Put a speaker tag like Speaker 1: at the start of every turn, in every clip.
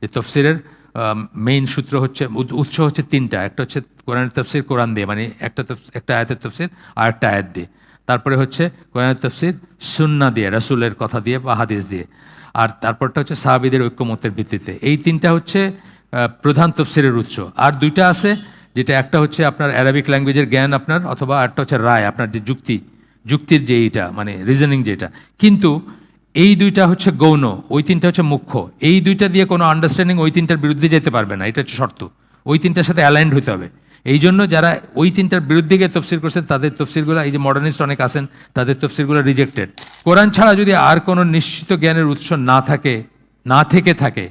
Speaker 1: যে তফসিরের মেইন সূত্র হচ্ছে উৎস হচ্ছে তিনটা। একটা হচ্ছে কোরআনের তফসির, কোরআন দিয়ে মানে একটা একটা আয়াতের তফসির আর একটা আয়াত দিয়ে। তারপরে হচ্ছে কোরআনের তফসির সুন্না দিয়ে, রাসূলের কথা দিয়ে বা হাদিস দিয়ে। আর তারপরটা হচ্ছে সাহাবিদের ঐক্যমতের ভিত্তিতে। এই তিনটা হচ্ছে প্রধান তফসিরের উৎস। আর দুইটা আছে, যেটা একটা হচ্ছে আপনার অ্যারাবিক ল্যাঙ্গুয়েজের জ্ঞান আপনার, অথবা একটা হচ্ছে রায়, আপনার যে যুক্তি, যুক্তির যে এইটা মানে রিজনিং যেটা কিন্তু এই দুইটা হচ্ছে গৌণ, ওই তিনটা হচ্ছে মুখ্য। এই দুইটা দিয়ে কোনো আন্ডারস্ট্যান্ডিং ওই তিনটার বিরুদ্ধে যেতে পারবে না, এটা হচ্ছে শর্ত। ওই তিনটার সাথে অ্যালাইন্ড হতে হবে। এই জন্য যারা ওই তিনটার বিরুদ্ধে গিয়ে তফসির করছেন, তাদের তফসিরগুলো এই যে মডার্নিস্ট অনেক আছেন, তাদের তফসিরগুলো রিজেক্টেড কোরআন ছাড়া যদি আর কোনো নিশ্চিত জ্ঞানের উৎস না থাকে, না থেকে থাকে,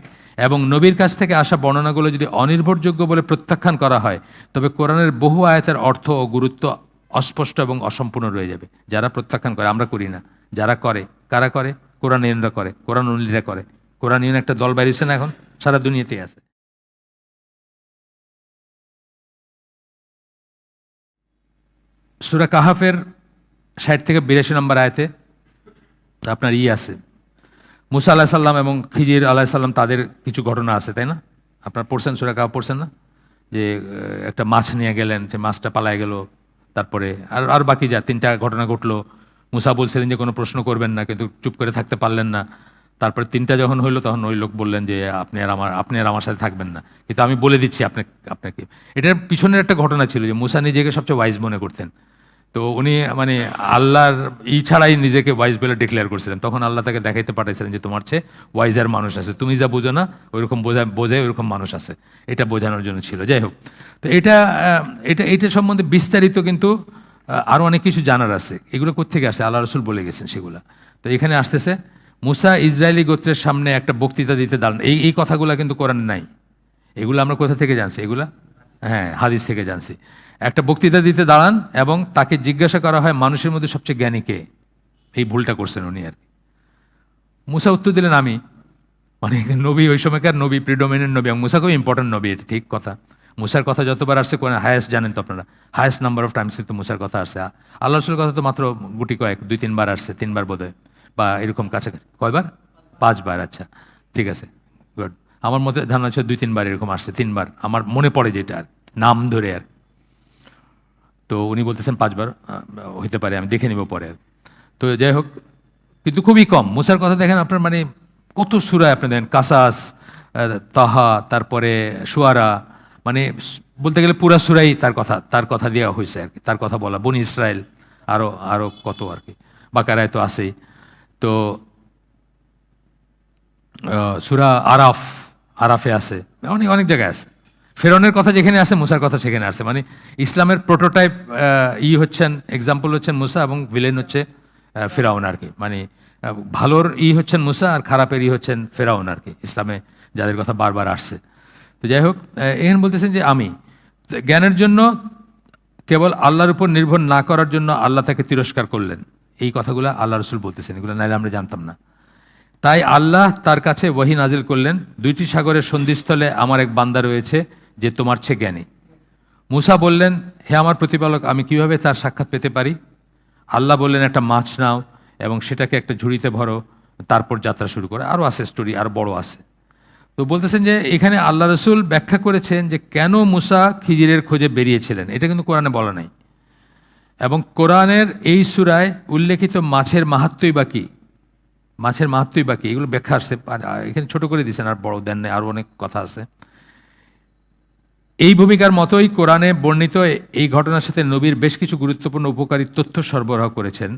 Speaker 1: এবং নবীর কাছ থেকে আসা বর্ণনাগুলো যদি অনির্ভরযোগ্য বলে প্রত্যাখ্যান করা হয়, তবে কোরআনের বহু আয়াতের অর্থ ও গুরুত্ব অস্পষ্ট এবং অসম্পূর্ণ রয়ে যাবে। যারা প্রত্যাখ্যান করে, আমরা করি না। যারা করে, কারা করে? কোরআন ইউনরা করে, কোরআন উনলিরা করে। কোরআন ইউন একটা দল বাইরেছে না এখন? সারা দুনিয়াতেই আছে। সুরা কাহাফের ষাট থেকে বিরাশি নম্বর আয়তে আপনার ই আছে। মুসা আল্লাহ সাল্লাম এবং খিজির আল্লাহ সাল্লাম তাদের কিছু ঘটনা আছে, তাই না? আপনার পড়ছেন, সুরা কাহাফ পড়ছেন না? যে একটা মাছ নিয়ে গেলেন, সে মাছটা পালায় গেল, তারপরে আর আর বাকি যা, তিনটা ঘটনা ঘটলো মুসা বলছিলেন যে কোনো প্রশ্ন করবেন না, কিন্তু চুপ করে থাকতে পারলেন না। তারপরে তিনটা যখন হইল, তখন ওই লোক বললেন যে, আপনি আর আমার, আপনি আর আমার সাথে থাকবেন না। কিন্তু আমি বলে দিচ্ছি আপনি, আপনাকে। এটার পিছনের একটা ঘটনা ছিল যে, মুসা নিজেকে সবচেয়ে ওয়াইজ মনে করতেন। তো উনি মানে আল্লাহর ই ছাড়াই নিজেকে ওয়াইজ বলে ডিক্লেয়ার করছিলেন। তখন আল্লাহ তাকে দেখাইতে পাঠাইছিলেন যে, তোমার চেয়ে ওয়াইজার মানুষ আছে। তুমি যা বোঝো না, ওইরকম বোঝা বোঝায় ওইরকম মানুষ আছে। এটা বোঝানোর জন্য ছিল। যাই হোক, তো এটা এটা এটা সম্বন্ধে বিস্তারিত কিন্তু আরও অনেক কিছু জানার আছে। এগুলো কোথেকে আসে? আল্লাহ রসুল বলে গেছেন সেগুলো। তো এখানে আসতেছে, মুসা ইসরায়েলি গোত্রের সামনে একটা বক্তৃতা দিতে দাঁড়ান। এই এই কথাগুলো কিন্তু কোরআনে নাই। এগুলো আমরা কোথা থেকে জানছি? এগুলা? হ্যাঁ হাদিস থেকে জানছি। একটা বক্তৃতা দিতে দাঁড়ান এবং তাকে জিজ্ঞাসা করা হয়, মানুষের মধ্যে সবচেয়ে জ্ঞানী কে? এই ভুলটা করছেন উনি আর কি। মুসা উত্তর দিলেন, আমি। মানে নবী, ওই সময়কার নবী প্রিডোমিনেন্ট নবী, এবং মুসা খুব ইম্পর্টেন্ট নবী, এটা ঠিক কথা। মুসার কথা যতবার আসছে কোন হায়েস্ট জানেন তো আপনারা। হায়েস্ট নাম্বার অফ টাইমস কিন্তু মুসার কথা আসছে। আল্লাহ রসুলের কথা তো মাত্র গুটি কয়েক, দুই, তিনবার আসছে, তিনবার বোধহয়, বা এরকম কাছাকাছি। কয়বার? পাঁচবার আচ্ছা ঠিক আছে গুড আমার মতে ধারণা হচ্ছে দুই, তিনবার এরকম আসছে, তিনবার। আমার মনে পড়ে যেটা আর, নাম ধরে আর। তো উনি বলতেছেন পাঁচবার হইতে পারে, আমি দেখে নিব পরে আর। তো যাই হোক, কিন্তু খুবই কম। মুসার কথা দেখেন আপনার মানে কত সুরায় আপনি দেখেন, কাসাস তাহা, তারপরে সুয়ারা মানে বলতে গেলে পুরা সুরাই তার কথা তার কথা দেওয়া হয়েছে আর কি, তার কথা বলা। বনি ইসরায়েল আরও আরও কত আর কি, বাকারায় তো আছেই। তো সুরা আরাফ, আরাফে আছে, অনেক অনেক জায়গায় আছে। ফেরনের কথা যেখানে আছে, মুসার কথা সেখানে আছে। মানে ইসলামের প্রোটোটাইপ ই হচ্ছেন এক্সাম্পল হচ্ছেন মুসা এবং ভিলেন হচ্ছে ফেরাউন আর কি। মানে ভালোর ই হচ্ছেন মুসা আর খারাপের ই হচ্ছেন ফেরাউন আর কি। ইসলামে যাদের কথা বারবার আসছে। তো যাই হোক এখানে বলতেছেন যে আমি। জ্ঞানের জন্য কেবল আল্লাহর উপর নির্ভর না করার জন্য আল্লাহ তাকে তিরস্কার করলেন। এই কথাগুলো আল্লাহ রসুল বলতেছেন, এগুলো নাইলে আমরা জানতাম না। তাই আল্লাহ তার কাছে ওয়াহি নাজিল করলেন, দুইটি সাগরের সন্ধিস্থলে আমার এক বান্দা রয়েছে যে তোমার চেয়ে জ্ঞানী। মুসা বললেন, হে আমার প্রতিপালক, আমি কীভাবে তার সাক্ষাৎ পেতে পারি? আল্লাহ বললেন, একটা মাছ নাও এবং সেটাকে একটা ঝুড়িতে ভরো, তারপর যাত্রা শুরু করে। আরও আছে স্টোরি আর বড় আছে। তো বলতেছেন যে এখানে আল্লাহ রসুল ব্যাখ্যা করেছেন যে কেন মুসা খিজিরের খোঁজে বেরিয়েছিলেন? এটা কিন্তু কোরআনে বলা নাই। এবং কোরআনের এই সুরায় উল্লেখিত মাছের মাহাত্মই বাকি মাছের মাহাত্মই বাকি এগুলো ব্যাখ্যা আসছে। এখানে ছোট করে দিয়েছেন, আর বড় দেন নাই আরও অনেক কথা আছে। এই ভূমিকার মতোই কোরআনে বর্ণিত এই ঘটনার সাথে নবীর বেশ কিছু গুরুত্বপূর্ণ উপকারী তথ্য সরবরাহ করেছেন।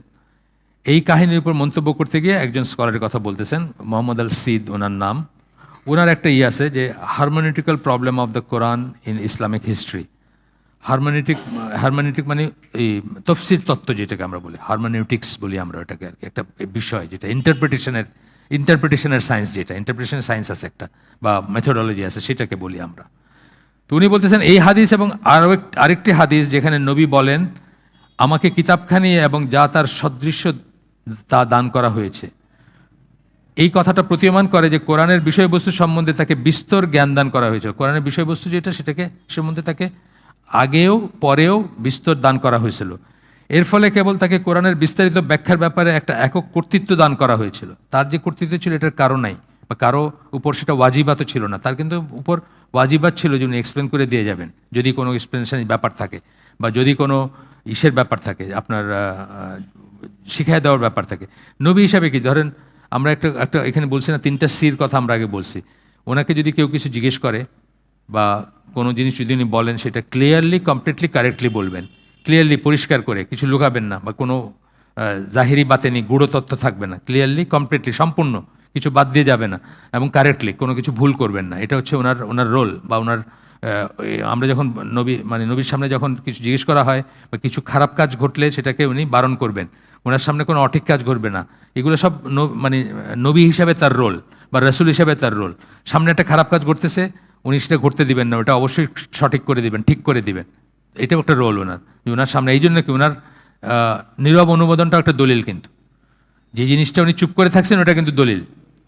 Speaker 1: এই কাহিনীর উপর মন্তব্য করতে গিয়ে একজন স্কলারের কথা বলতেছেন, মোহাম্মদ আল সিদ ওনার নাম। ওনার একটা ই আছে যে hermeneutical problem of the Quran in Islamic history. Hermeneutic hermeneutic মানে এই তফসির তত্ত্ব যেটাকে আমরা বলি, হারমোনিউটিক্স বলি আমরা ওটাকে আর কি, একটা বিষয় যেটা ইন্টারপ্রিটেশনের ইন্টারপ্রিটেশনের সায়েন্স যেটা ইন্টারপ্রিটেশনের সায়েন্স আছে একটা, বা মেথোডোলজি আছে সেটাকে বলি আমরা। তো উনি বলতেছেন, এই হাদিস এবং আরও আরেকটি হাদিস যেখানে নবী বলেন, আমাকে কিতাবখানি এবং যা তার সদৃশ্য তা দান করা হয়েছে। এই কথাটা প্রতীয়মান করে যে কোরআনের বিষয়বস্তু সম্বন্ধে তাকে বিস্তর জ্ঞান দান করা হয়েছে। কোরআনের বিষয়বস্তু যেটা, সেটাকে সম্বন্ধে তাকে আগেও, পরেও বিস্তর দান করা হয়েছিল। এর ফলে কেবল তাকে কোরআনের বিস্তারিত ব্যাখ্যার ব্যাপারে একটা একক কর্তৃত্ব দান করা হয়েছিল। তার যে কর্তৃত্ব ছিল, এটার কারণ নাই বা কারও উপর সেটা ওয়াজিবাত ছিল না। তার কিন্তু উপর ওয়াজিবাত ছিল যে উনি এক্সপ্লেন করে দিয়ে যাবেন। যদি কোনো এক্সপ্লেনেশন ব্যাপার থাকে বা যদি কোনো ইসের ব্যাপার থাকে, আপনার শিখায় দেওয়ার ব্যাপার থাকে। নবী হিসাবে কি? ধরেন আমরা একটা একটা এখানে বলছি না, তিনটা সির কথা আমরা আগে বলছি। ওনাকে যদি কেউ কিছু জিজ্ঞেস করে বা কোনো জিনিস যদি উনি বলেন, সেটা ক্লিয়ারলি কমপ্লিটলি কারেক্টলি বলবেন। ক্লিয়ারলি পরিষ্কার করে, কিছু লুকাবেন না বা কোনো জাহিরি বাতেনি, গুঁড়ো তথ্য থাকবে না। ক্লিয়ারলি কমপ্লিটলি সম্পূর্ণ, কিছু বাদ দিয়ে যাবে না এবং কারেক্টলি কোনো কিছু ভুল করবেন না। এটা হচ্ছে ওনার ওনার রোল বা ওনার আমরা যখন নবী মানে নবীর সামনে যখন কিছু জিজ্ঞেস করা হয় বা কিছু খারাপ কাজ ঘটলে সেটাকে উনি বারণ করবেন। ওনার সামনে কোনো অঠিক কাজ ঘটবে না। এগুলো সব মানে নবী হিসাবে তার রোল বা রসুল হিসাবে তার রোল। সামনে একটা খারাপ কাজ ঘটতেছে, উনি সেটা ঘটতে দিবেন না, ওটা অবশ্যই সঠিক করে দিবেন, ঠিক করে দিবেন। এটাও একটা রোল ওনার। ওনার সামনে, এই জন্য কি ওনার নীরব অনুমোদনটা একটা দলিল কিন্তু। যে জিনিসটা উনি চুপ করে থাকছেন, ওটা কিন্তু দলিল।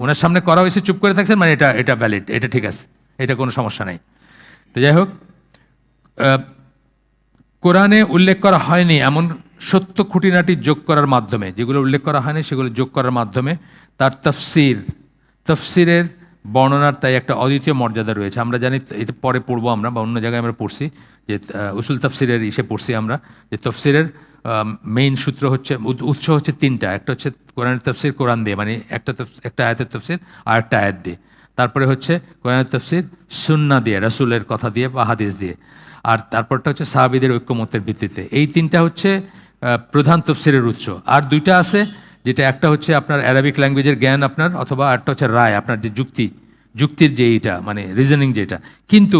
Speaker 1: ওনার সামনে করা হয়েছে চুপ করে থাকছেন মানে এটা এটা ভ্যালিড এটা ঠিক আছে, এটা কোনো সমস্যা নাই। তো যাই হোক কোরআনে উল্লেখ করা হয়নি এমন সত্য খুঁটিনাটি যোগ করার মাধ্যমে, যেগুলো উল্লেখ করা হয়নি, সেগুলো যোগ করার মাধ্যমে তার তফসির, তফসিরের বর্ণনার তাই একটা অদ্বিতীয় মর্যাদা রয়েছে। আমরা জানি এটা পরে পড়ব আমরা বা অন্য জায়গায় আমরা পড়ছি যে উসুল তফসিরের ইসে পড়ছি আমরা, যে তফসিরের মেইন সূত্র হচ্ছে উৎস হচ্ছে তিনটা, একটা হচ্ছে কোরআনের তফসির কোরআন দিয়ে মানে একটা একটা আয়াতের তফসির আর একটা আয়াত দিয়ে। তারপরে হচ্ছে কোরআনের তফসির সুন্না দিয়ে, রাসূলের কথা দিয়ে বা হাদিস দিয়ে। আর তারপরটা হচ্ছে সাহাবিদের ঐক্যমতের ভিত্তিতে। এই তিনটা হচ্ছে প্রধান তফসিরের উৎস। আর দুইটা আছে, যেটা একটা হচ্ছে আপনার অ্যারাবিক ল্যাঙ্গুয়েজের জ্ঞান আপনার, অথবা একটা হচ্ছে রায়, আপনার যে যুক্তি, যুক্তির যে এইটা মানে রিজনিং যেটা কিন্তু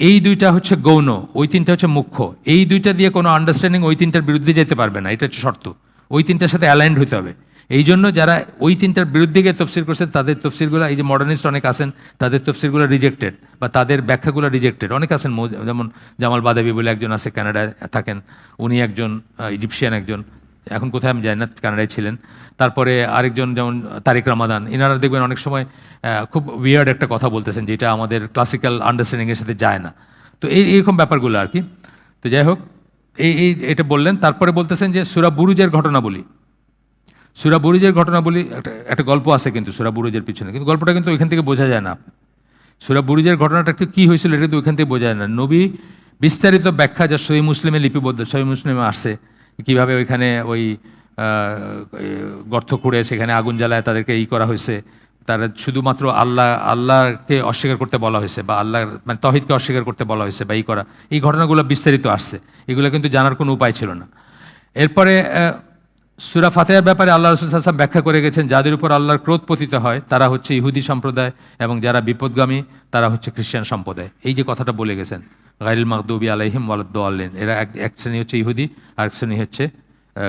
Speaker 1: এই দুইটা হচ্ছে গৌণ, ওই তিনটা হচ্ছে মুখ্য। এই দুইটা দিয়ে কোনো আন্ডারস্ট্যান্ডিং ওই তিনটার বিরুদ্ধে যেতে পারবে না, এটা হচ্ছে শর্ত। ওই তিনটার সাথে অ্যালাইন্ড হতে হবে। এই জন্য যারা ওই চিন্তার বিরুদ্ধে গিয়ে তফসির করছেন তাদের তফসিরগুলো, এই যে মডার্নিস্ট অনেক আছেন, তাদের তফসিরগুলো রিজেক্টেড বা তাদের ব্যাখ্যাগুলো রিজেক্টেড অনেক আছেন যেমন জামাল বাদাবি বলে একজন আছে কানাডায় থাকেন, উনি একজন ইজিপশিয়ান একজন, এখন কোথায় আমি জানি না, কানাডায় ছিলেন। তারপরে আরেকজন যেমন তারিক রামাদান এনারা দেখবেন অনেক সময় খুব উইয়ার্ড একটা কথা বলতেছেন, যেটা আমাদের ক্লাসিক্যাল আন্ডারস্ট্যান্ডিংয়ের সাথে যায় না। তো এই, এইরকম ব্যাপারগুলো আর কি। তো যাই হোক, এই এই, এটা বললেন, তারপরে বলতেছেন যে সুরা বুরুজের ঘটনা বলি সুরা বুরুজের ঘটনা বলি একটা একটা গল্প আছে কিন্তু সুরা বুরুজের পিছনে। কিন্তু গল্পটা কিন্তু ওইখান থেকে বোঝা যায় না। সুরা বুরুজের ঘটনাটা কী হয়েছিল এটা কিন্তু ওইখান থেকে বোঝা যায় না। নবী বিস্তারিত ব্যাখ্যা যা সহি মুসলিমে লিপিবদ্ধ, সহি মুসলিমে আসছে কীভাবে ওইখানে ওই গর্ত খুঁড়ে সেখানে আগুন জ্বালায় তাদেরকে ই করা হয়েছে। তারা শুধুমাত্র আল্লাহ, আল্লাহকে অস্বীকার করতে বলা হয়েছে বা আল্লাহ মানে তহিদকে অস্বীকার করতে বলা হয়েছে বা ই করা। এই ঘটনাগুলো বিস্তারিত আসছে। এগুলো কিন্তু জানার কোনো উপায় ছিল না। এরপরে সুরা ফাতেহার ব্যাপারে আল্লাহ রসুল সাল্লাম ব্যাখ্যা করে গেছেন, যাদের উপর আল্লাহর ক্রোধ পতিত হয়, তারা হচ্ছে ইহুদি সম্প্রদায় এবং যারা বিপদগামী, তারা হচ্ছে খ্রিস্টান সম্প্রদায়। এই যে কথাটা বলে গেছেন গাইল মাকদুবি আলাইহিম ওয়ালাদ্দাল্লিন, এরা এক এক শ্রেণি হচ্ছে ইহুদি, আর এক শ্রেণি হচ্ছে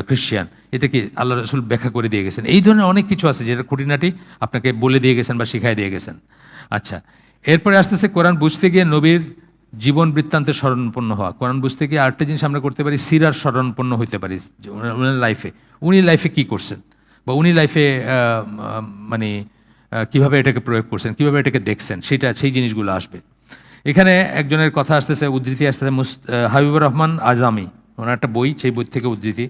Speaker 1: খ্রিস্টান। এটা কি আল্লাহ রসুল ব্যাখ্যা করে দিয়ে গেছেন? এই ধরনের অনেক কিছু আছে যেটা খুঁটিনাটি আপনাকে বলে দিয়ে গেছেন বা শিখাই দিয়ে গেছেন। আচ্ছা এরপরে আস্তে আস্তে কোরআন বুঝতে গিয়ে নবীর জীবন বৃত্তান্তের স্মরণপন্ন হওয়া। কোরআন বুঝতে গিয়ে আরেকটা জিনিস আমরা করতে পারি, সিরার স্মরণপন্ন হইতে পারি। ওনার লাইফে উনি লাইফে কি করছেন? বা উনি লাইফে মানে কীভাবে এটাকে প্রয়োগ করছেন, কীভাবে এটাকে দেখছেন, সেটা, সেই জিনিসগুলো আসবে। এখানে একজনের কথা আসতেছে, উদ্ধৃতি আসতেছে, মুস হাবিবুর রহমান আজামি। ওনার একটা বই, সেই বই থেকে উদ্ধৃতি।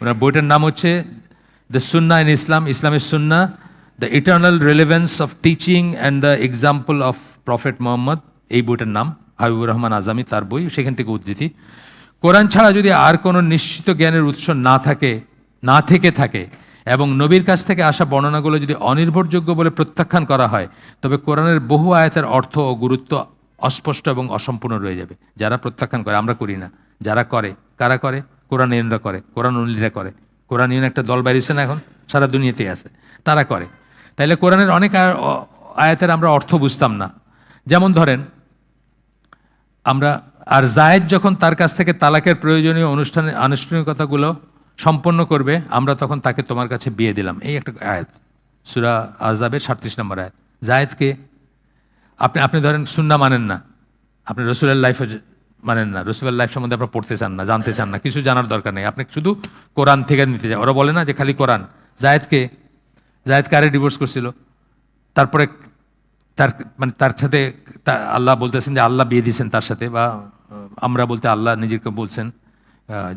Speaker 1: ওনার বইটার নাম হচ্ছে দ্য সুন্না ইন ইসলাম ইসলামের Sunnah the eternal relevance of teaching and the example of prophet Muhammad এই বইটার নাম। হাবিবুর রহমান আজামি, তার বই, সেখান থেকে উদ্ধৃতি। কোরআন ছাড়া যদি আর কোনো নিশ্চিত জ্ঞানের উৎস না থাকে, না থেকে থাকে, এবং নবীর কাছ থেকে আসা বর্ণনাগুলো যদি অনির্ভরযোগ্য বলে প্রত্যাখ্যান করা হয়, তবে কোরআনের বহু আয়াতের অর্থ ও গুরুত্ব অস্পষ্ট এবং অসম্পূর্ণ রয়ে যাবে। যারা প্রত্যাখ্যান করে, আমরা করি না। যারা করে, কারা করে? কোরআন ইউনরা করে কোরআন উনলিরা করে। কোরআন ইউন একটা দল বাইরেছে না এখন? সারা দুনিয়াতেই আছে। তারা করে। তাইলে কোরআনের অনেক আয়- আয়াতের আমরা অর্থ বুঝতাম না। যেমন ধরেন আমরা, আর জায়েদ যখন তার কাছ থেকে তালাকের প্রয়োজনীয় অনুষ্ঠানে আনুষ্ঠানিকতাগুলো সম্পন্ন করবে, আমরা তখন তাকে তোমার কাছে বিয়ে দিলাম। এই একটা আয়াত। সুরা আজাবের সাতত্রিশ নম্বর আয়াত। জায়েদকে, আপনি আপনি ধরেন সুন্না মানেন না। আপনি রসুলের লাইফে মানেন না। রসুলের লাইফ সম্বন্ধে আপনার পড়তে চান না, জানতে চান না, কিছু জানার দরকার নেই। আপনি শুধু কোরআন থেকে নিতে চান। ওরা বলে না যে খালি কোরআন। জায়েদকে জায়েদ কারে ডিভোর্স করছিল। তারপরে তার মানে তার সাথে আল্লাহ বলতেছেন যে আল্লাহ বিয়ে দিয়েছেন তার সাথে বা আমরা বলতে আল্লাহ নিজেকে বলছেন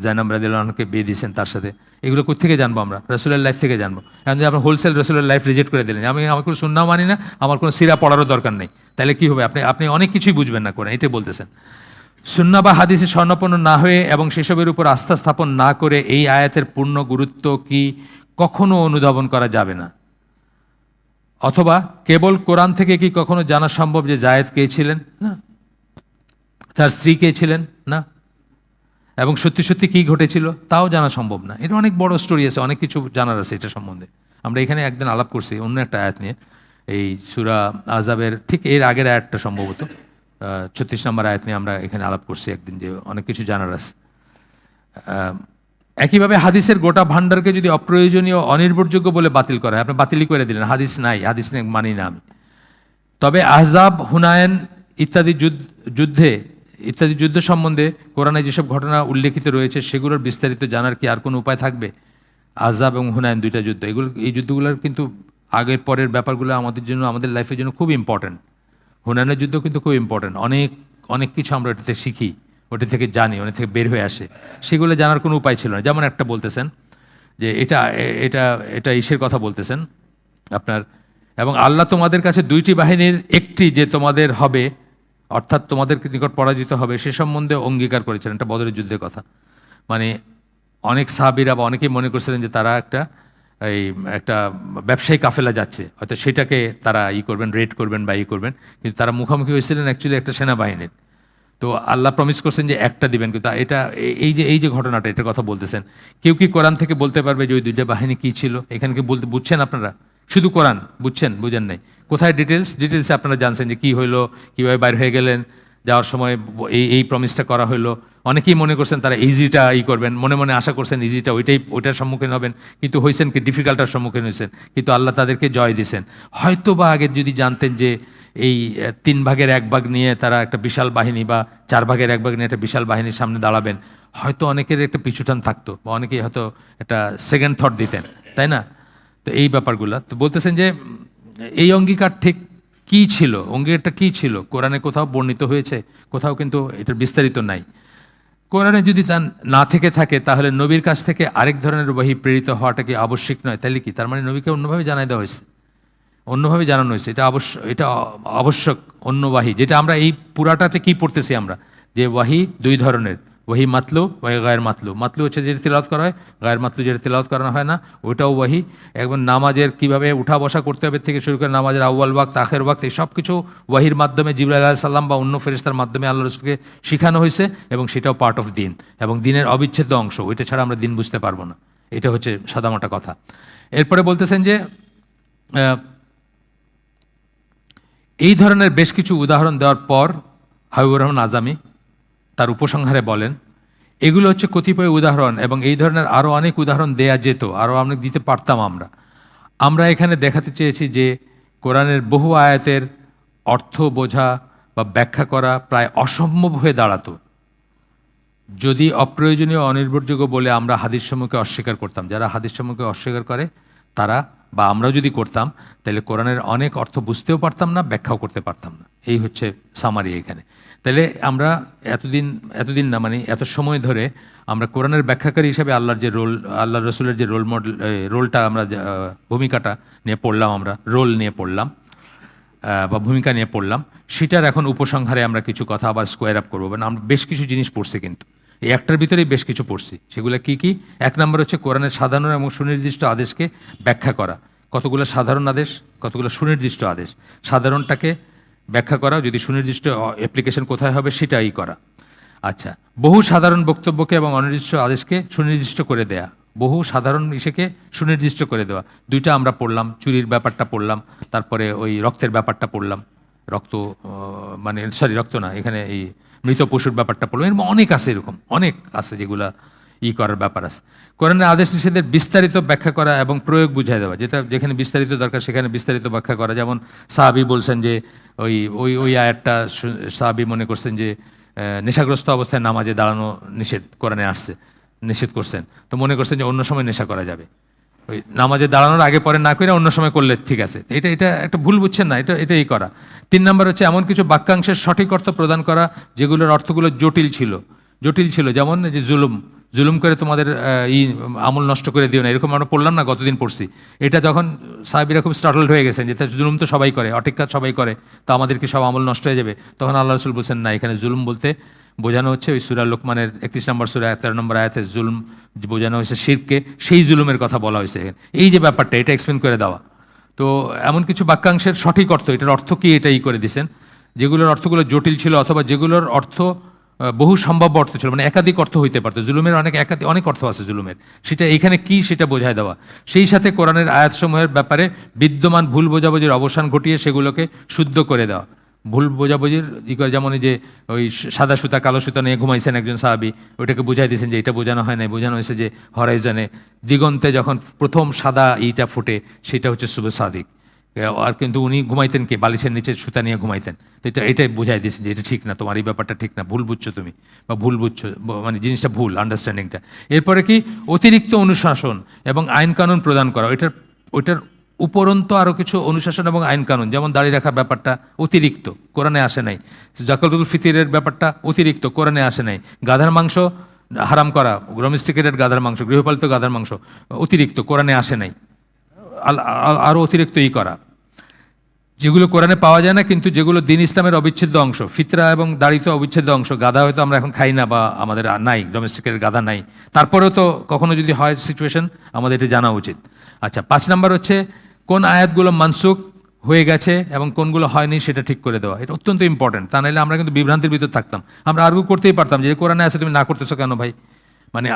Speaker 1: জাইনাম রাদিল্লাহকে বিয়ে দিয়েছেন তার সাথে। এগুলো কোথেকে জানব আমরা? রসুলের লাইফ থেকে জানব। এখন যে আপনার হোলসেল রসুলের লাইফ রিজেক্ট করে দিলেন, আমি আমার কোনো সুন্নাও মানি না, আমার কোনো সিরা পড়ারও দরকার নেই, তাহলে কী হবে? আপনি আপনি অনেক কিছুই বুঝবেন না করে এটাই বলতেছেন। সুন্না বা হাদিসে স্বর্ণপন্ন না হয়ে এবং সেসবের উপর আস্থা স্থাপন না করে এই আয়াতের পূর্ণ গুরুত্ব কি কখনো অনুধাবন করা যাবে না। অথবা কেবল কোরআন থেকে কি কখনো জানা সম্ভব যে জায়েদ কে ছিলেন? না। তার স্ত্রী কে ছিলেন? না। এবং সত্যি সত্যি কী ঘটেছিল? তাও জানা সম্ভব না। এটা অনেক বড় স্টোরি আছে, অনেক কিছু জানার আছে এটা সম্বন্ধে। আমরা এখানে একদিন আলাপ করছি, অন্য একটা আয়াত নিয়ে। এই সুরা আজাবের ঠিক এর আগের আয়াতটা সম্ভবত। ছত্রিশ নম্বর আয়াত নিয়ে আমরা এখানে আলাপ করছি একদিন যে অনেক কিছু জানার আছে। একইভাবে হাদিসের গোটা ভান্ডারকে যদি অপ্রয়োজনীয়, অনির্ভরযোগ্য বলে বাতিল করা হয়, আপনি বাতিলই করে দিলেন, হাদিস নাই, হাদিস মানি না আমি। তবে আহজাব, হুনায়ন ইত্যাদি যুদ্ধে ইত্যাদি যুদ্ধ সম্বন্ধে কোরআনে যেসব ঘটনা উল্লেখিত রয়েছে, সেগুলোর বিস্তারিত জানার কি আর কোনো উপায় থাকবে? আহজাব এবং হুনায়ন দুইটা যুদ্ধ, এগুলো, এই যুদ্ধগুলোর কিন্তু আগের পরের ব্যাপারগুলো আমাদের জন্য, আমাদের লাইফের জন্য খুব ইম্পর্ট্যান্ট হুনায়নের যুদ্ধ কিন্তু খুব ইম্পর্ট্যান্ট অনেক অনেক কিছু আমরা এটাতে শিখি। ওটা থেকে জানি, ওটা থেকে বের হয়ে আসে। সেগুলো জানার কোনো উপায় ছিল না। যেমন একটা বলতেছেন যে এটা এটা এটা ইসের কথা বলতেছেন আপনার। এবং আল্লাহ তোমাদের কাছে দুইটি বাহিনীর একটি যে তোমাদের হবে, অর্থাৎ তোমাদের নিকট পরাজিত হবে, সে সম্বন্ধে অঙ্গীকার করেছিলেন এটা বদরের যুদ্ধের কথা। মানে অনেক সাহাবিরা বা অনেকেই মনে করছিলেন যে তারা একটা, এই, একটা ব্যবসায়ী কাফেলা যাচ্ছে। হয়তো সেটাকে তারা ই করবেন, রেড করবেন বা ই করবেন। কিন্তু তারা মুখোমুখি হয়েছিলেন অ্যাকচুয়ালি একটা সেনাবাহিনীর। তো আল্লাহ প্রমিস করছেন যে একটা দিবেন কিন্তু এটা এই যে এই যে ঘটনাটা, এটার কথা বলতেছেন। কেউ কি কোরআন থেকে বলতে পারবে যে ওই দুইটা বাহিনী কী ছিল? এখানে কি বলতে বুঝছেন আপনারা? শুধু কোরআন, বুঝছেন? বুঝেন নাই। কোথায় ডিটেলস ডিটেলসে আপনারা জানছেন যে কী হইল, কীভাবে বাইর হয়ে গেলেন, যাওয়ার সময় এই এই প্রমিসটা করা হলো অনেকেই মনে করছেন তারা ইজিটা ই করবেন, মনে মনে আশা করছেন ইজিটা ওইটাই ওইটার সম্মুখীন হবেন, কিন্তু হয়েছেন কি ডিফিকাল্টার সম্মুখীন হয়েছেন কিন্তু আল্লাহ তাদেরকে জয় দিয়েছেন হয়তো বা আগে যদি জানতেন যে এই তিন ভাগের এক ভাগ নিয়ে তারা একটা বিশাল বাহিনী বা চার ভাগের এক ভাগ নিয়ে একটা বিশাল বাহিনীর সামনে দাঁড়াবেন। হয়তো অনেকের একটা পিছুটান থাকতো বা অনেকেই হয়তো একটা সেকেন্ড থট দিতেন, তাই না? তো এই ব্যাপারগুলো। তো বলতেছেন যে, এই অঙ্গীকার ঠিক কী ছিল? অঙ্গীকারটা কী ছিল? কোরআনে কোথাও বর্ণিত হয়েছে? কোথাও কিন্তু এটার বিস্তারিত নাই। কোরআনে যদি তা না থেকে থাকে, তাহলে নবীর কাছ থেকে আরেক ধরনের ওয়াহি প্রেরিত হওয়াটা কি আবশ্যিক নয়? তাহলে কি? তার মানে নবীকে অন্যভাবে জানাই দেওয়া হয়েছে। অন্যভাবে জানানো হয়েছে। এটা অবশ্য, এটা আবশ্যক, অন্য ওয়াহি। যেটা আমরা এই পুরাটাতে কি পড়তেছি আমরা? যে ওয়াহি দুই ধরনের। ওয়াহি মাতলু, ওয়াহি গায়ের মাতলু। মাতলু হচ্ছে যেটা তেলাওয়াত করা হয়, গায়ের মাতলু যেটা তেলাওয়াত করানো হয় না ওটাও ওয়াহি। এবং নামাজের কীভাবে উঠা বসা করতে হবে থেকে শুরু করে নামাজের আউ্বাল ওয়াক্ত, আখের ওয়াক্ত, এই সব কিছু ওয়াহির মাধ্যমে জিবরাল সাল্লাম বা অন্য ফেরিস্তার মাধ্যমে আল্লাহ রসুলকে শেখানো হয়েছে এবং সেটাও পার্ট অফ দিন এবং দিনের অবিচ্ছেদ্য অংশ। ওইটা ছাড়া আমরা দিন বুঝতে পারব না। এটা হচ্ছে সাদামাটা কথা। এরপরে বলতেছেন যে এই ধরনের বেশ কিছু উদাহরণ দেওয়ার পর হাবিবুর রহমান আজামি তার উপসংহারে বলেন, এগুলো হচ্ছে কতিপয় উদাহরণ এবং এই ধরনের আরও অনেক উদাহরণ দেয়া যেত আরও অনেক দিতে পারতাম আমরা। আমরা এখানে দেখাতে চেয়েছি যে কোরআনের বহু আয়াতের অর্থ বোঝা বা ব্যাখ্যা করা প্রায় অসম্ভব হয়ে দাঁড়াতো। যদি অপ্রয়োজনীয় অনির্ভরযোগ্য বলে আমরা হাদিস সম্মুখে অস্বীকার করতাম, যারা হাদিস সম্মুখে অস্বীকার করে, তারা বা আমরাও যদি করতাম, তাহলে কোরআনের অনেক অর্থ বুঝতেও পারতাম না, ব্যাখ্যাও করতে পারতাম না। এই হচ্ছে সামারি এখানে। তাহলে আমরা এতদিন এতদিন না মানে এত সময় ধরে আমরা কোরআনের ব্যাখ্যাকারী হিসাবে আল্লাহর যে রোল আল্লাহ রসুলের যে রোল মডেল রোলটা আমরা ভূমিকাটা নিয়ে পড়লাম আমরা, রোল নিয়ে পড়লাম বা ভূমিকা নিয়ে পড়লাম, সেটার এখন উপসংহারে আমরা কিছু কথা আবার স্কোয়ার আপ করব। মানে আমরা বেশ কিছু জিনিস পড়ছি কিন্তু। এই একটার ভিতরেই বেশ কিছু পড়ছি। সেগুলো কি কি? এক নম্বর হচ্ছে কোরআনের সাধারণ এবং সুনির্দিষ্ট আদেশকে ব্যাখ্যা করা। কতগুলো সাধারণ আদেশ, কতগুলো সুনির্দিষ্ট আদেশ? সাধারণটাকে ব্যাখ্যা করা, যদি সুনির্দিষ্ট অ্যাপ্লিকেশন কোথায় হবে সেটাই করা। আচ্ছা বহু সাধারণ বক্তব্যকে এবং অনির্দিষ্ট আদেশকে সুনির্দিষ্ট করে দেয়া। বহু সাধারণ ইসেকে সুনির্দিষ্ট করে দেওয়া। দুইটা আমরা পড়লাম, চুরির ব্যাপারটা পড়লাম, তারপরে ওই রক্তের ব্যাপারটা পড়লাম। রক্ত মানে সরি রক্ত না, এখানে এই মৃত পশুর ব্যাপারটা পড়লাম। এরকম অনেক আছে এরকম, অনেক আছে যেগুলা ই করার ব্যাপার আছে। কোরআনের আদেশ নিষেধের বিস্তারিত ব্যাখ্যা করা এবং প্রয়োগ বুঝাই দেওয়া, যেটা যেখানে বিস্তারিত দরকার সেখানে বিস্তারিত ব্যাখ্যা করা। যেমন সাহাবি বলছেন যে ওই ওই ওই আয়াতটা সু- সাহাবি মনে করছেন যে নেশাগ্রস্ত অবস্থায় নামাজে দাঁড়ানো নিষেধ কোরআনে আসছে, নিষেধ করছেন। তো মনে করছেন যে অন্য সময় নেশা করা যাবে। ওই নামাজে দাঁড়ানোর আগে পরে না করে অন্য সময় করলে ঠিক আছে। এটা এটা একটা ভুল বুঝছেন না, এটা, এটাই করা। তিন নম্বর হচ্ছে এমন কিছু বাক্যাংশের সঠিক অর্থ প্রদান করা যেগুলোর অর্থগুলো জটিল ছিল। জটিল ছিল, যেমন যে জুলুম। জুলুম করে তোমাদের ই, আমল নষ্ট করে দিও না, এরকম আমরা পড়লাম না, গতদিন পড়ছি। এটা যখন সাহেবিরা খুব স্টার্টলড হয়ে গেছেন যে জুলুম তো সবাই করে অটিকাত সবাই করে, তা আমাদেরকে সব আমল নষ্ট হয়ে যাবে। তখন আল্লাহ রসুল বলছেন, না, এখানে জুলুম বলতে বোঝানো হচ্ছে ওই সুরা লোকমানের একত্রিশ নম্বর সুরা তেরো নম্বর আয়াতে জুলুম, বোঝানো হয়েছে শিরকে, সেই জুলুমের কথা বলা হয়েছে। এই যে ব্যাপারটা, এটা এক্সপ্লেন করে দেওয়া। তো এমন কিছু বাক্যাংশের সঠিক অর্থ, এটার অর্থ কি এটাই করে দিছেন। যেগুলোর অর্থগুলো জটিল ছিল অথবা যেগুলোর অর্থ বহু সম্ভাব্য অর্থ ছিল মানে একাধিক অর্থ হইতে পারতো। জুলুমের অনেক একাধিক, অনেক অর্থ আছে জুলুমের। সেটা এখানে কি, সেটা বোঝায় দেওয়া। সেই সাথে কোরআনের আয়াতসমূহের ব্যাপারে বিদ্যমান ভুল বোঝাবুঝির অবসান ঘটিয়ে সেগুলোকে শুদ্ধ করে দেওয়া। ভুল বোঝাবুঝির ই করে, যেমন যে ওই সাদা সুতা, কালো সুতা নিয়ে ঘুমাইছেন একজন সাহাবি, ওইটাকে বুঝাই দিয়েছেন যে এটা বোঝানো হয় না বোঝানো হয়েছে যে হরাইজনে দিগন্তে যখন প্রথম সাদা ইটা ফুটে, সেটা হচ্ছে শুভ সাদিক। আর কিন্তু উনি ঘুমাইতেন কে? বালিশের নিচে সুতা নিয়ে ঘুমাইতেন। তো এটা, এটাই বুঝাই দিয়েছেন যে এটা ঠিক না, তোমার এই ব্যাপারটা ঠিক না, ভুল বুঝছ তুমি, বা ভুল বুঝছ মানে জিনিসটা ভুল আন্ডারস্ট্যান্ডিংটা এরপরে কি? অতিরিক্ত অনুশাসন এবং আইন কানুন প্রদান করা, ওইটার ওইটার উপরন্ত আরও কিছু অনুশাসন এবং আইন কানুন, যেমন দাড়ি রাখার ব্যাপারটা অতিরিক্ত, কোরআনে আসে নাই। জাকাতুল ফিতিরের ব্যাপারটা অতিরিক্ত, কোরআনে আসে নাই। গাধার মাংস হারাম করা, ডোমেস্টিকেটেড গাধার মাংস, গৃহপালিত গাধার মাংস অতিরিক্ত, কোরআনে আসে নাই। আরও অতিরিক্ত ই করা। যেগুলো কোরআনে পাওয়া যায় না, কিন্তু যেগুলো দিন ইসলামের অবিচ্ছেদ্য অংশ, ফিতরা এবং দাড়ি তো অবিচ্ছেদ্য অংশ, গাধা হয়তো আমরা এখন খাই না বা আমাদের নাই ডোমেস্টিকের গাধা নাই। তারপরেও তো কখনো যদি হয় সিচুয়েশন আমাদের এটা জানা উচিত। আচ্ছা পাঁচ নাম্বার হচ্ছে কোন আয়াতগুলো মানসুক হয়ে গেছে এবং কোনগুলো হয়নি সেটা ঠিক করে দেওয়া। এটা অত্যন্ত ইম্পর্টেন্ট তা নাহলে আমরা কিন্তু বিভ্রান্তির ভিতর থাকতাম। আমরা আর্গু করতেই পারতাম যে কোরআনে আছে, তুমি না করতেছো কেন ভাই? মানে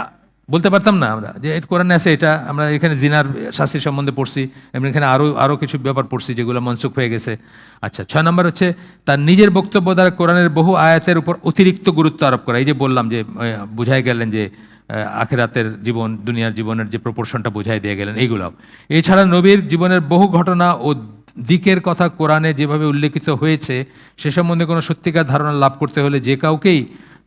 Speaker 1: বলতে পারতাম না আমরা যে কোরআনে আছে, এটা আমরা এখানে জিনার শাস্তি সম্বন্ধে পড়ছি এবং এখানে আরও আরও কিছু ব্যাপার পড়ছি যেগুলো মনসুখ হয়ে গেছে। আচ্ছা ছয় নম্বর হচ্ছে, তার নিজের বক্তব্য দ্বারা কোরআনের বহু আয়াতের উপর অতিরিক্ত গুরুত্ব আরোপ করা। এই যে বললাম যে বুঝাই গেলেন যে আখেরাতের জীবন, দুনিয়ার জীবনের যে প্রপোর্শনটা বুঝাই দিয়ে গেলেন, এইগুলো। এছাড়া নবীর জীবনের বহু ঘটনা ও দিকের কথা কোরআনে যেভাবে উল্লেখিত হয়েছে, সে সম্বন্ধে কোনো সত্যিকার ধারণা লাভ করতে হলে যে কাউকেই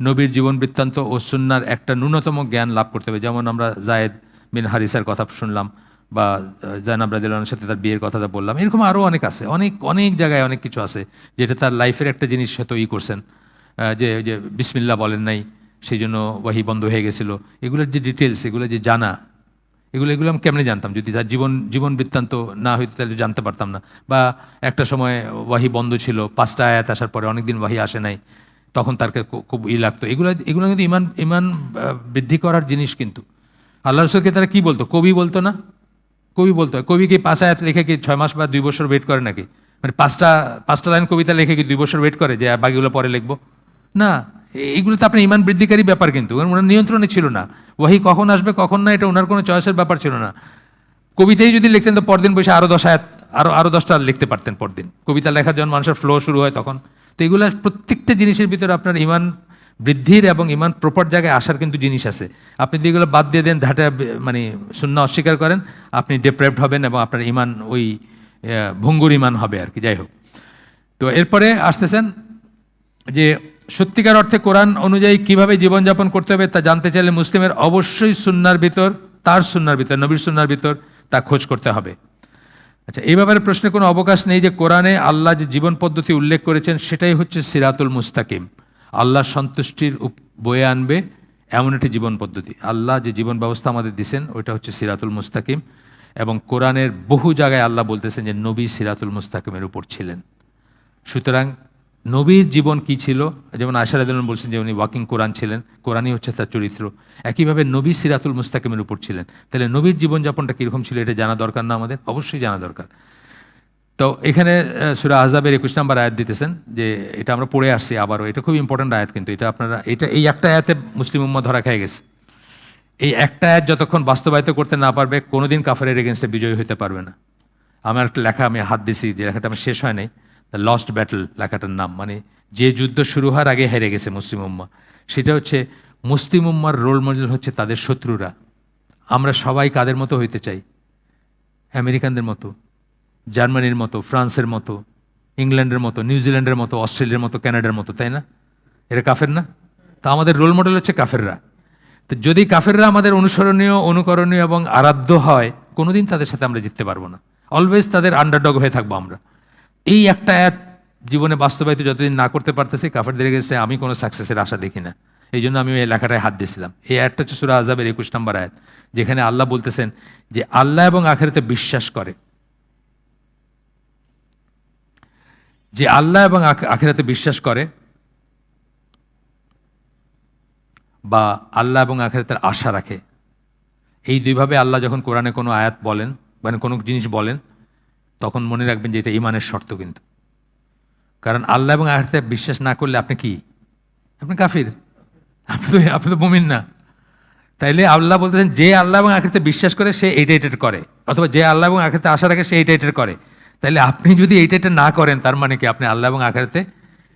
Speaker 1: নবীর জীবন বৃত্তান্ত ও সুন্নার একটা ন্যূনতম জ্ঞান লাভ করতে হবে। যেমন আমরা জায়েদ বিন হারিসার কথা শুনলাম বা জানাব রাদিল্লাহর সাথে তার বিয়ের কথাটা বললাম। এরকম আরও অনেক আছে, অনেক অনেক জায়গায় অনেক কিছু আছে, যেটা তার লাইফের একটা জিনিস হয়তো ই করছেন। যে যে বিসমিল্লা বলেন নাই সেই জন্য ওয়াহি বন্ধ হয়ে গেছিল। এগুলোর যে ডিটেলস এগুলো যে জানা, এগুলো এগুলো আমি কেমনে জানতাম? যদি তার জীবন জীবন বৃত্তান্ত না হইতো, তাহলে জানতে পারতাম না। বা একটা সময় ওয়াহি বন্ধ ছিল, পাঁচটা আয়াত আসার পরে অনেকদিন ওয়াহি আসে নাই, তখন তার খুব ই লাগতো। এগুলো এগুলো কিন্তু ইমান ইমান বৃদ্ধি করার জিনিস কিন্তু। আল্লাহ রসুলকে তারা কি বলতো? কবি বলতো না? কবি বলতো, কবি কি পাঁচ আয়াত লেখে কি ছয় মাস বা দুই বছর ওয়েট করে নাকি? মানে পাঁচটা পাঁচটা লাইন কবিতা লেখে কি দুই বছর ওয়েট করে যে বাকিগুলো পরে লিখব? না। এইগুলো তো আপনার ইমান বৃদ্ধিকারী ব্যাপার কিন্তু ওনার নিয়ন্ত্রণে ছিল না। ওয়াহি কখন আসবে, কখন না, এটা ওনার কোনো চয়েসের ব্যাপার ছিল না। কবিতাই যদি লিখতেন, তো পরদিন বসে আরও দশ আয়াত আরও আরও দশটা লিখতে পারতেন পরদিন। কবিতা লেখার জন্য মানুষের ফ্লো শুরু হয় তখন। তো এগুলো প্রত্যেকটা জিনিসের ভিতরে আপনার ইমান বৃদ্ধির এবং ইমান প্রপার জায়গায় আসার কিন্তু জিনিস আছে। আপনি যদি এগুলো বাদ দিয়ে দেন, ধাটা মানে শূন্য অস্বীকার করেন, আপনি ডিপ্রেভড হবেন এবং আপনার ইমান ওই ভঙ্গুর ইমান হবে আর কি, যাই হোক। তো এরপরে আসতেছেন যে সত্যিকার অর্থে কোরআন অনুযায়ী কীভাবে জীবনযাপন করতে হবে তা জানতে চাইলে মুসলিমের অবশ্যই সুন্নার ভিতর, তার সুন্নার ভিতর, নবীর সুন্নার ভিতর তা খোঁজ করতে হবে। আচ্ছা এই ব্যাপারে প্রশ্নে কোনো অবকাশ নেই যে কোরআনে আল্লাহ যে জীবন পদ্ধতি উল্লেখ করেছেন, সেটাই হচ্ছে সিরাতুল মুস্তাকিম। আল্লাহ সন্তুষ্টির বয়ে আনবে এমন একটি জীবন পদ্ধতি। আল্লাহ যে জীবন ব্যবস্থা আমাদের দিছেন, ওইটা হচ্ছে সিরাতুল মুস্তাকিম। এবং কোরআনের বহু জায়গায় আল্লাহ বলতেছেন যে নবী সিরাতুল মুস্তাকিমের উপর ছিলেন। সুতরাং নবীর জীবন কি ছিল? যেমন আশার আদলন বলছেন যে উনি ওয়াকিং কোরআন ছিলেন, কোরআনই হচ্ছে তার চরিত্র। একইভাবে নবী সিরাতুল মুস্তাকিমের উপর ছিলেন। তাহলে নবীর জীবনযাপনটা কীরকম ছিল? এটা জানা দরকার না আমাদের? অবশ্যই জানা দরকার। তো এখানে সুরা আজাবের একুশ নম্বর আয়াত দিতেছেন যে এটা আমরা পড়ে আসছি আবারও। এটা খুব ইম্পর্ট্যান্ট আয়াত কিন্তু। এটা আপনারা, এটা, এই একটা আয়াতে মুসলিম উম্মা ধরা খেয়ে গেছে। এই একটা আয়াত যতক্ষণ বাস্তবায়িত করতে না পারবে, কোনোদিন কাফারের এগেনস্টে বিজয়ী হতে পারবে না। আমার একটা লেখা আমি হাত দিছি, যে লেখাটা আমার শেষ হয় নাই। দ্য লস্ট ব্যাটল লেখাটার নাম। মানে যে যুদ্ধ শুরু হওয়ার আগে হেরে গেছে মুসলিম উম্মা। সেটা হচ্ছে মুসলিম উম্মার রোল মডেল হচ্ছে তাদের শত্রুরা। আমরা সবাই কাদের মতো হইতে চাই? আমেরিকানদের মতো, জার্মানির মতো, ফ্রান্সের মতো, ইংল্যান্ডের মতো নিউজিল্যান্ডের মতো, অস্ট্রেলিয়ার মতো, কানাডার মতো, তাই না? এরা কাফের না? তা আমাদের রোল মডেল হচ্ছে কাফেররা। তো যদি কাফেররা আমাদের অনুসরণীয়, অনুকরণীয় এবং আরাধ্য হয়, কোনোদিন তাদের সাথে আমরা জিততে পারব না। অলওয়েজ তাদের আন্ডারডগ হয়ে থাকব আমরা। এই একটা এক জীবনে বাস্তবায়িত যতদিন না করতে পারতেছি, কাফেরদের গেছে আমি কোনো সাকসেসের আশা দেখি না। এই জন্য আমি ওই লেখাটায় হাত দিয়েছিলাম। এই আয়াতটা হচ্ছে সুরা আজাবের একুশ নম্বর আয়াত, যেখানে আল্লাহ বলতেছেন যে, আল্লাহ এবং আখেরাতে বিশ্বাস করে। যে আল্লাহ এবং আখ- আখেরাতে বিশ্বাস করে বা আল্লাহ এবং আখেরাতের আশা রাখে। এই দুইভাবে আল্লাহ যখন কোরআনে কোনো আয়াত বলেন মানে কোনো জিনিস বলেন তখন মনে রাখবেন যে এটা ইমানের শর্ত কিন্তু। কারণ আল্লাহ এবং আখেরাতে বিশ্বাস না করলে আপনি কি? আপনি কাফির। আপনি তো আপনি তো মুমিন না। তাইলে আল্লাহ বলতেছেন, যে আল্লাহ এবং আখেরাতে বিশ্বাস করে, সে এইটা এটা করে। অথবা যে আল্লাহ এবং আখেরাতে আশা রাখে, সে এইটা এটা করে। তাইলে আপনি যদি এইটা এটা না করেন, তার মানে কি? আপনি আল্লাহ এবং আখেরাতে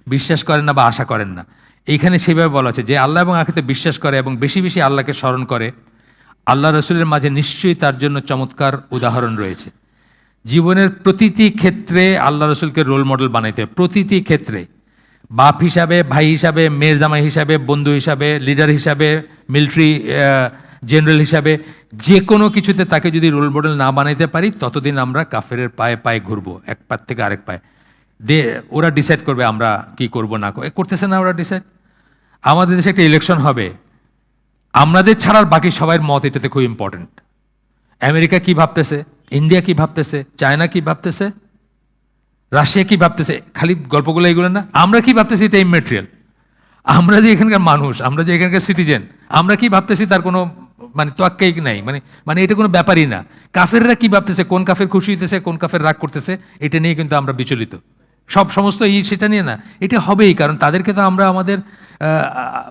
Speaker 1: বিশ্বাস করেন না বা আশা করেন না। এইখানে সেভাবে বলা হচ্ছে যে আল্লাহ এবং আখেরাতে বিশ্বাস করে এবং বেশি বেশি আল্লাহকে স্মরণ করে। আল্লাহ রসুলের মাঝে নিশ্চয়ই তার জন্য চমৎকার উদাহরণ রয়েছে। জীবনের প্রতিটি ক্ষেত্রে আল্লাহ রসুলকে রোল মডেল বানাইতে প্রতিটি ক্ষেত্রে। বাপ হিসাবে, ভাই হিসাবে, মেয়ের জামাই হিসাবে, বন্ধু হিসাবে লিডার হিসাবে মিলিটারি জেনারেল হিসাবে, যে কোনো কিছুতে তাকে যদি রোল মডেল না বানাইতে পারি, ততদিন আমরা কাফের পায়ে পায়ে ঘুরবো, এক পার থেকে আরেক পায়ে। দে, ওরা ডিসাইড করবে আমরা কি করব, না করতেছে না ওরা ডিসাইড আমাদের দেশে একটা ইলেকশন হবে। আমাদের ছাড়ার বাকি সবার মত এটাতে খুব ইম্পর্টেন্ট আমেরিকা কি ভাবতেছে? ইন্ডিয়া কি ভাবতেছে? চায়না কি ভাবতেছে? রাশিয়া কি ভাবতেছে? খালি গল্পগুলো এগুলো না। আমরা কি ভাবতেছি এটা ইমেটেরিয়াল আমরা যে এখানকার মানুষ, আমরা যে এখানকার সিটিজেন আমরা কি ভাবতেছি তার কোনো মানে তোয়াক্কাই নাই? মানে মানে এটা কোনো ব্যাপারই না। কাফেররা কি ভাবতেছে? কোন কাফের খুশি হইতেছে, কোন কাফের রাগ করতেছে? এটা নিয়ে কিন্তু আমরা বিচলিত। সব সমস্ত এই সেটা নিয়ে না। এটা হবেই, কারণ তাদেরকে তো আমরা আমাদের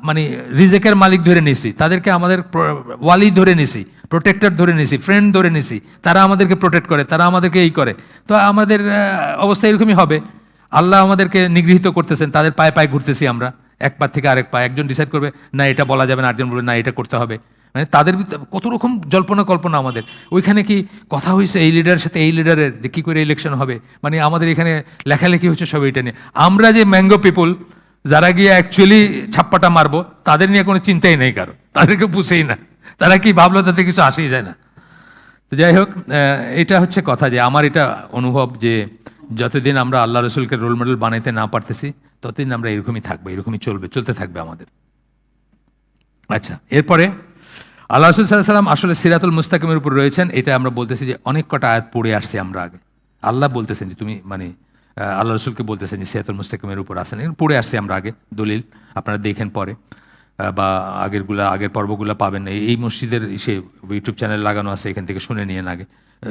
Speaker 1: মানে রিজেকের মালিক ধরে নিছি তাদেরকে আমাদের ওয়ালি ধরে নিছি প্রোটেক্টর ধরে নিছি ফ্রেন্ড ধরে নিছি। তারা আমাদেরকে প্রোটেক্ট করে, তারা আমাদেরকে এই করে। তো আমাদের অবস্থা এরকমই হবে। আল্লাহ আমাদেরকে নিগৃহীত করতেছেন, তাদের পায়ে পায়ে ঘুরতেছি আমরা। এক পা থেকে আরেক পা একজন ডিসাইড করবে, না, এটা বলা যাবে না। আরেকজন বলবে, না, এটা করতে হবে। মানে তাদের কত রকম জল্পনা কল্পনা আমাদের। ওইখানে কি কথা হয়েছে এই লিডারের সাথে এই লিডারের যে কী করে ইলেকশন হবে? মানে আমাদের এখানে লেখালেখি হচ্ছে সব এটা নিয়ে। আমরা যে ম্যাঙ্গো পিপুল যারা গিয়ে অ্যাকচুয়ালি ছাপ্পাটা মারবো, তাদের নিয়ে কোনো চিন্তাই নেই কারও। তাদেরকে বুঝেই না। তারা কি ভাবলো তাতে কিছু আসেই যায় না? তো যাই হোক এটা হচ্ছে কথা যে আমার এটা অনুভব যে যতদিন আমরা আল্লাহ রসুলকে রোল মডেল বানাইতে না পারতেছি, ততদিন আমরা এরকমই থাকব, এরকমই চলবে, চলতে থাকবে আমাদের। আচ্ছা এরপরে আল্লাহ রসুল সাল্লাম আসলে সিরাতুল মুস্তাকিমের উপর রয়েছেন, এটা আমরা বলতেছি যে অনেক কটা আয়াত পড়ে আসছি আমরা আগে। আল্লাহ বলতেছেন যে তুমি মানে আল্লাহ রসুলকে বলতেছেন যে সিরাতুল মুস্তাকিমের উপর আসেন। পড়ে আসছি আমরা আগে, দলিল, আপনারা দেখেন পরে। বা আগেরগুলা, আগের পর্বগুলো পাবেন। এই- এই মসজিদের সে ইউটিউব চ্যানেল লাগানো আছে, এখান থেকে শুনে নিয়ে আগে।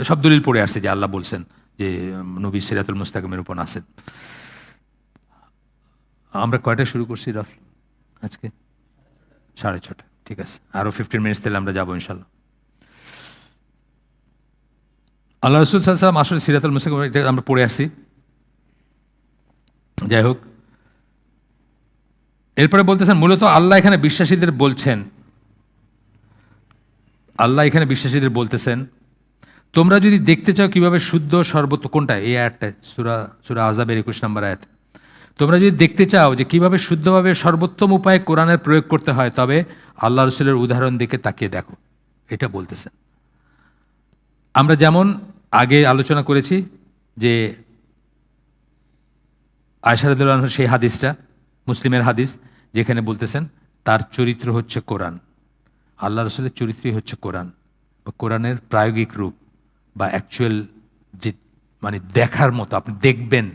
Speaker 1: সব দলিল পড়ে আসছে যে আল্লাহ বলছেন যে নবী সিরাতুল মুস্তাকিমের উপর আসেন আমরা কয়টা শুরু করছি রফ? আজকে? সাড়ে ছটা। ঠিক আছে। আরও ফিফটিন মিনিটস তাহলে আমরা যাব ইনশাল্লাহ। আল্লাহ রসুল সাল্লাম আসলে সিরাতুল মুস্তাকিম আমরা পড়ে আসছি। যাই হোক এরপরে বলতেছেন, মূলত আল্লাহ এখানে বিশ্বাসীদের বলছেন। আল্লাহ এখানে বিশ্বাসীদের বলতেছেন, তোমরা যদি দেখতে চাও কীভাবে শুদ্ধ সর্বত, কোনটা? এই আয়াতটা, সুরা সুরা আজাবের একুশ নম্বর আয়াত। তোমরা যদি দেখতে চাও যে কীভাবে শুদ্ধভাবে সর্বোত্তম উপায়ে কোরআনের প্রয়োগ করতে হয়, তবে আল্লাহ রসুলের উদাহরণ দিকে তাকিয়ে দেখো। এটা বলতেছেন। আমরা যেমন আগে আলোচনা করেছি যে আয়সারদুল্লাহ সেই হাদিসটা, মুসলিমের হাদিস যেখানে বলতেছেন, তার চরিত্র হচ্ছে কোরআন। আল্লাহ রসুলের চরিত্রই হচ্ছে কোরআন। বা কোরআনের প্রায়োগিক রূপ বা অ্যাকচুয়াল যে মানে দেখার মতো, আপনি দেখবেন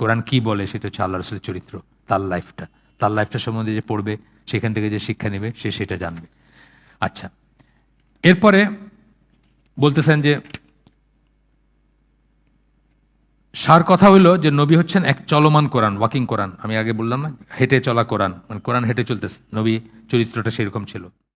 Speaker 1: কোরআন কি বলে, সেটা হচ্ছে আল্লাহ রসুলের চরিত্র, তার লাইফটা তার লাইফটা সম্বন্ধে যে পড়বে, সেখান থেকে যে শিক্ষা নেবে, সে সেটা জানবে। আচ্ছা এরপরে বলতেছেন যে সার কথা হইল যে নবী হচ্ছেন এক চলমান কোরআন, ওয়াকিং কোরআন। আমি আগে বললাম না, হেঁটে চলা কোরআন। মানে কোরআন হেঁটে চলতেছে। নবী চরিত্রটা সেরকম ছিল।